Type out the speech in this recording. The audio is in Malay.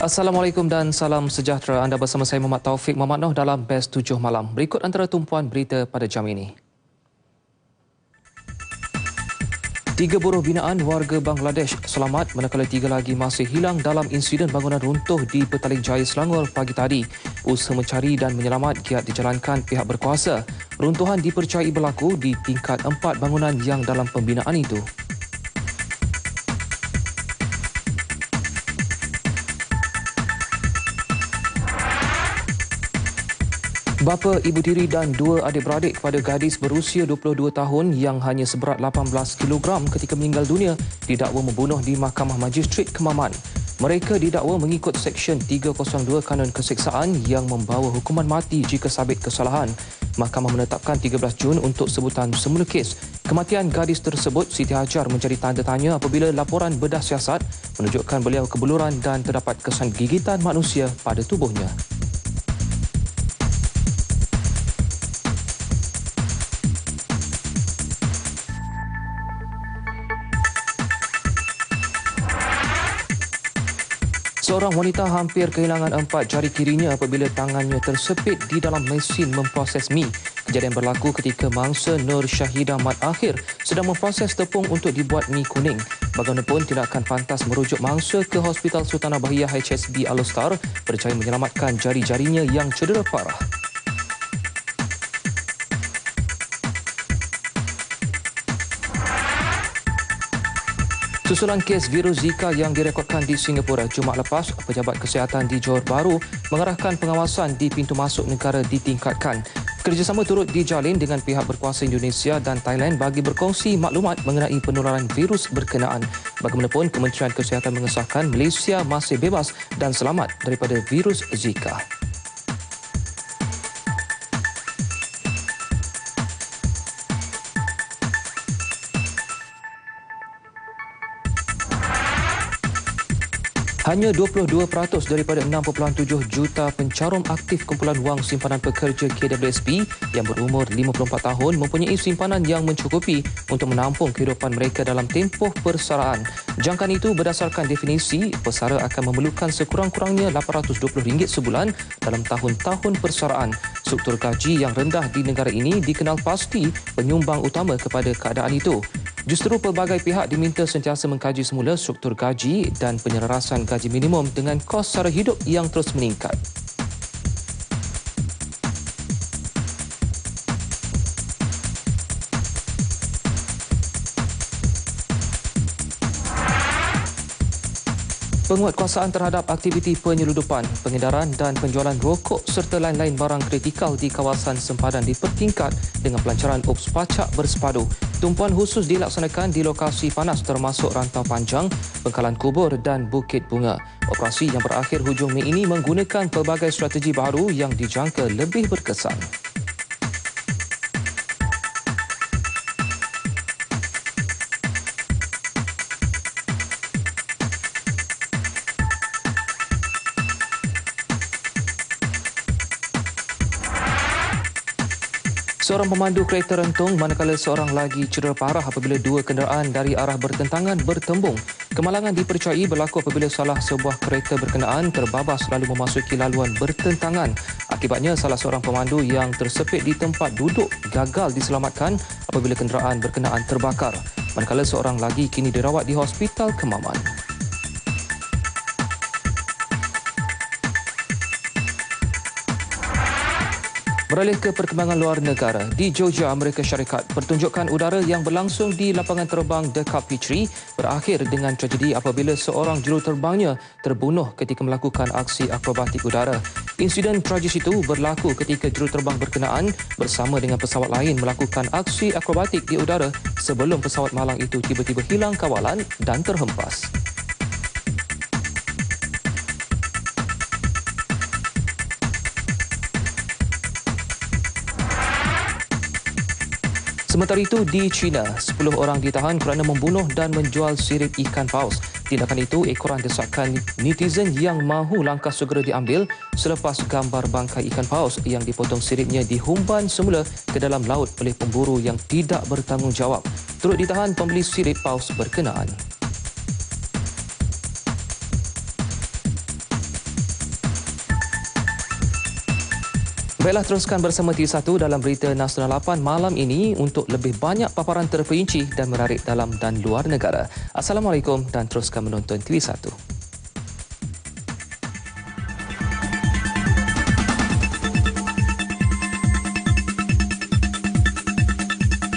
Assalamualaikum dan salam sejahtera. Anda bersama saya Muhammad Taufik Muhammad Noh dalam Best 7 Malam. Berikut antara tumpuan berita pada jam ini. Tiga buruh binaan warga Bangladesh selamat manakala tiga lagi masih hilang dalam insiden bangunan runtuh di Petaling Jaya Selangor pagi tadi. Usaha mencari dan menyelamat giat dijalankan pihak berkuasa. Runtuhan dipercayai berlaku di tingkat empat bangunan yang dalam pembinaan itu. Bapa, ibu tiri dan dua adik-beradik kepada gadis berusia 22 tahun yang hanya seberat 18 kg ketika meninggal dunia didakwa membunuh di Mahkamah Magistrat Kemaman. Mereka didakwa mengikut Seksyen 302 Kanun Keseksaan yang membawa hukuman mati jika sabit kesalahan. Mahkamah menetapkan 13 Jun untuk sebutan semula kes. Kematian gadis tersebut Siti Hajar menjadi tanda tanya apabila laporan bedah siasat menunjukkan beliau kebuluran dan terdapat kesan gigitan manusia pada tubuhnya. Seorang wanita hampir kehilangan empat jari kirinya apabila tangannya tersepit di dalam mesin memproses mi. Kejadian berlaku ketika mangsa Nur Syahidah Mat Akhir sedang memproses tepung untuk dibuat mi kuning. Bagaimanapun tidak akan pantas merujuk mangsa ke Hospital Sultanah Bahiyah HSB Alostar percaya menyelamatkan jari-jarinya yang cedera parah. Susulan kes virus Zika yang direkodkan di Singapura Jumaat lepas, pejabat kesihatan di Johor Bahru mengarahkan pengawasan di pintu masuk negara ditingkatkan. Kerjasama turut dijalin dengan pihak berkuasa Indonesia dan Thailand bagi berkongsi maklumat mengenai penularan virus berkenaan. Bagaimanapun, Kementerian Kesihatan mengesahkan Malaysia masih bebas dan selamat daripada virus Zika. Hanya 22% daripada 6.7 juta pencarum aktif kumpulan wang simpanan pekerja KWSP yang berumur 54 tahun mempunyai simpanan yang mencukupi untuk menampung kehidupan mereka dalam tempoh persaraan. Jangkaan itu berdasarkan definisi, pesara akan memerlukan sekurang-kurangnya RM820 sebulan dalam tahun-tahun persaraan. Struktur gaji yang rendah di negara ini dikenal pasti penyumbang utama kepada keadaan itu. Justru pelbagai pihak diminta sentiasa mengkaji semula struktur gaji dan penyelarasan gaji minimum dengan kos sara hidup yang terus meningkat. Penguatkuasaan terhadap aktiviti penyeludupan, pengedaran dan penjualan rokok serta lain-lain barang kritikal di kawasan sempadan dipertingkat dengan pelancaran ups pacak bersepadu. Tumpuan khusus dilaksanakan di lokasi panas termasuk Rantau Panjang, Pengkalan Kubur dan Bukit Bunga. Operasi yang berakhir hujung Mei ini menggunakan pelbagai strategi baru yang dijangka lebih berkesan. Seorang pemandu kereta rentung manakala seorang lagi cedera parah apabila dua kenderaan dari arah bertentangan bertembung. Kemalangan dipercayai berlaku apabila salah sebuah kereta berkenaan terbabas lalu memasuki laluan bertentangan. Akibatnya salah seorang pemandu yang tersepit di tempat duduk gagal diselamatkan apabila kenderaan berkenaan terbakar. Manakala seorang lagi kini dirawat di Hospital Kemaman. Beralih ke perkembangan luar negara, di Georgia, Amerika Syarikat, pertunjukan udara yang berlangsung di lapangan terbang Dekat Petrie berakhir dengan tragedi apabila seorang juruterbangnya terbunuh ketika melakukan aksi akrobatik udara. Insiden tragis itu berlaku ketika juruterbang berkenaan bersama dengan pesawat lain melakukan aksi akrobatik di udara sebelum pesawat malang itu tiba-tiba hilang kawalan dan terhempas. Sementara itu di China, 10 orang ditahan kerana membunuh dan menjual sirip ikan paus. Tindakan itu ekoran desakan netizen yang mahu langkah segera diambil selepas gambar bangkai ikan paus yang dipotong siripnya dihumban semula ke dalam laut oleh pemburu yang tidak bertanggungjawab. Turut ditahan pembeli sirip paus berkenaan. Baiklah teruskan bersama TV1 dalam berita Nasional 8 malam ini untuk lebih banyak paparan terperinci dan menarik dalam dan luar negara. Assalamualaikum dan teruskan menonton TV1.